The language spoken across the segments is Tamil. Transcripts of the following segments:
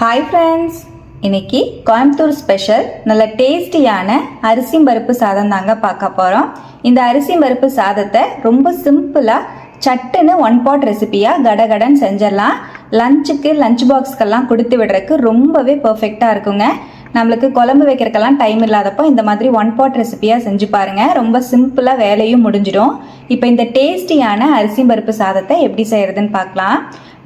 ஹாய் ஃப்ரெண்ட்ஸ் இன்னைக்கு கோயம்புத்தூர் ஸ்பெஷல் நல்ல டேஸ்டியான அரிசி பருப்பு சாதம் தாங்க பார்க்க போகிறோம் இந்த அரிசி பருப்பு சாதத்தை ரொம்ப சிம்பிளாக சட்டுன்னு ஒன் பாட் ரெசிபியாக கடகடன் செஞ்சிடலாம். லஞ்சுக்கு லஞ்ச் பாக்ஸ்க்கெல்லாம் கொடுத்து விடுறதுக்கு ரொம்பவே பர்ஃபெக்டாக இருக்குங்க. நம்மளுக்கு குழம்பு வைக்கிறக்கெல்லாம் டைம் இல்லாதப்போ இந்த மாதிரி ஒன் பாட் ரெசிபியாக செஞ்சு பாருங்கள் ரொம்ப சிம்பிளாக வேலையும் முடிஞ்சிடும். இப்போ இந்த டேஸ்டியான அரிசி பருப்பு சாதத்தை எப்படி செய்கிறதுன்னு பார்க்கலாம்.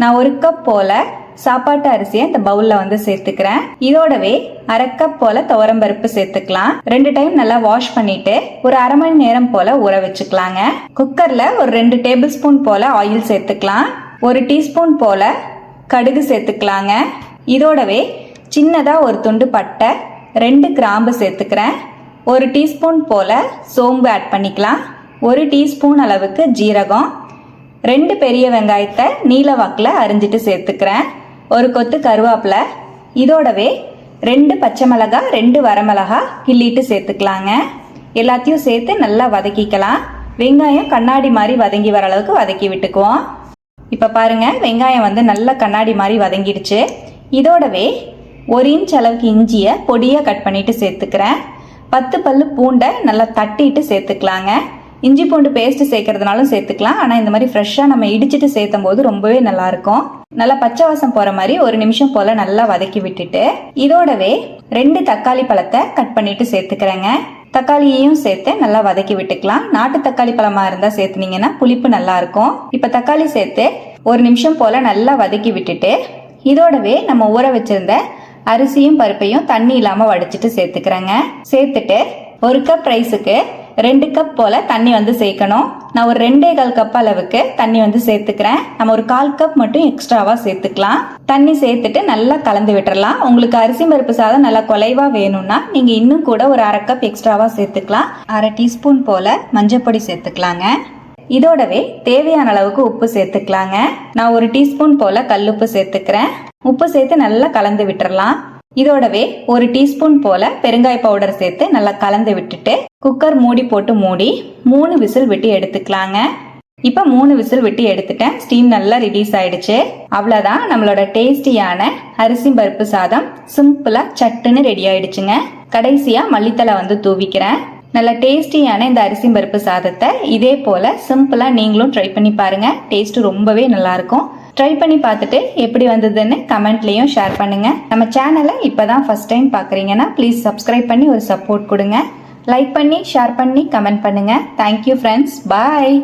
நான் ஒரு கப் போல் சாப்பாட்டு அரிசியை இந்த பவுல்ல வந்து சேர்த்துக்கிறேன். இதோடவே அரை கப் போல துவரம்பருப்பு சேர்த்துக்கலாம். ரெண்டு டைம் நல்லா வாஷ் பண்ணிட்டு ஒரு அரை மணி நேரம் போல ஊற வச்சுக்கலாங்க. குக்கர்ல ஒரு ரெண்டு டேபிள் ஸ்பூன் போல ஆயில் சேர்த்துக்கலாம். ஒரு டீஸ்பூன் போல கடுகு சேர்த்துக்கலாங்க. இதோடவே சின்னதா ஒரு துண்டு பட்டை ரெண்டு கிராம்பு சேர்த்துக்கிறேன். ஒரு டீஸ்பூன் போல சோம்பு ஆட் பண்ணிக்கலாம். ஒரு டீஸ்பூன் அளவுக்கு ஜீரகம் ரெண்டு பெரிய வெங்காயத்தை நீல வாக்கில் அரிஞ்சிட்டு சேர்த்துக்கிறேன். ஒரு கொத்து கருவேப்பிலை இதோடவே ரெண்டு பச்சை மிளகா ரெண்டு வரமிளகா கிள்ளிட்டு சேர்த்துக்கலாங்க. எல்லாத்தையும் சேர்த்து நல்லா வதக்கிக்கலாம். வெங்காயம் கண்ணாடி மாதிரி வதங்கி வர அளவுக்கு வதக்கி விட்டுக்குவோம். இப்போ பாருங்க வெங்காயம் வந்து நல்லா கண்ணாடி மாதிரி வதங்கிடுச்சு. இதோடவே ஒரு இன்ச் அளவுக்கு இஞ்சியை பொடியாக கட் பண்ணிட்டு சேர்த்துக்கிறேன். பத்து பல்லு பூண்டை நல்லா தட்டிட்டு சேர்த்துக்கலாங்க. இஞ்சி பூண்டு பேஸ்ட் சேர்க்கறதுனாலும் சேர்த்துக்கலாம். ஆனால் இந்த மாதிரி ஃப்ரெஷ்ஷாக நம்ம இடிச்சிட்டு சேர்த்தும் போது ரொம்பவே நல்லாயிருக்கும். நல்லா பச்சை வாசம் போகிற மாதிரி ஒரு நிமிஷம் போல் நல்லா வதக்கி விட்டுட்டு இதோடவே ரெண்டு தக்காளி பழத்தை கட் பண்ணிட்டு சேர்த்துக்கிறேங்க. தக்காளியையும் சேர்த்து நல்லா வதக்கி விட்டுக்கலாம். நாட்டு தக்காளி பழமா இருந்தா சேர்த்துனீங்கன்னா புளிப்பு நல்லா இருக்கும் இப்ப தக்காளி சேர்த்து ஒரு நிமிஷம் போல நல்லா வதக்கி விட்டுட்டு இதோடவே நம்ம ஊற வச்சிருந்த அரிசியும் பருப்பையும் தண்ணி இல்லாம வடிச்சிட்டு சேர்த்துக்கிறேங்க. சேர்த்துட்டு ஒரு கப் ரைஸுக்கு ரெண்டு கப் போல தண்ணி வந்து சேர்க்கணும். நான் ஒரு ரெண்டே கால் கப் அளவுக்கு தண்ணி வந்து சேர்த்துக்கிறேன். நம்ம ஒரு கால் கப் மட்டும் எக்ஸ்ட்ராவா சேர்த்துக்கலாம். தண்ணி சேர்த்துட்டு நல்லா கலந்து விட்டுறலாம். உங்களுக்கு அரிசி பருப்பு சாதம் நல்லா குலைவா வேணும்னா நீங்க இன்னும் கூட ஒரு அரை கப் எக்ஸ்ட்ராவா சேர்த்துக்கலாம். அரை டீஸ்பூன் போல மஞ்சப்பொடி சேர்த்துக்கலாங்க. இதோடவே தேவையான அளவுக்கு உப்பு சேர்த்துக்கலாங்க. நான் ஒரு டீஸ்பூன் போல கல்லுப்பு சேர்த்துக்கிறேன். உப்பு சேர்த்து நல்லா கலந்து விட்டுறலாம். இதோடவே ஒரு டீஸ்பூன் போல பெருங்காய பவுடர் சேர்த்து நல்லா கலந்து விட்டுட்டு குக்கர் மூடி போட்டு மூடி மூணு விசில் விட்டு எடுத்துக்கலாங்க. இப்போ மூணு விசில் விட்டு எடுத்துட்டேன். ஸ்டீம் நல்லா ரிலீஸ் ஆயிடுச்சு. அவ்வளோதான் நம்மளோட டேஸ்டியான அரிசி பருப்பு சாதம் சிம்பிளாக சட்டுன்னு ரெடி ஆயிடுச்சுங்க. கடைசியாக மல்லித்தலை வந்து தூவிக்கிறேன். நல்ல டேஸ்டியான இந்த அரிசி பருப்பு சாதத்தை இதே போல் சிம்பிளாக நீங்களும் ட்ரை பண்ணி பாருங்கள் டேஸ்ட்டு ரொம்பவே நல்லாயிருக்கும் ட்ரை பண்ணி பார்த்துட்டு எப்படி வந்ததுன்னு கமெண்ட்லேயும் ஷேர் பண்ணுங்கள் நம்ம சேனலை இப்போ தான் ஃபஸ்ட் டைம் பார்க்குறீங்கன்னா ப்ளீஸ் சப்ஸ்கிரைப் பண்ணி ஒரு சப்போர்ட் கொடுங்க. லைக் பண்ணி ஷேர் பண்ணி கமெண்ட் பண்ணுங்கள் தேங்க்யூ ஃப்ரெண்ட்ஸ் பாய்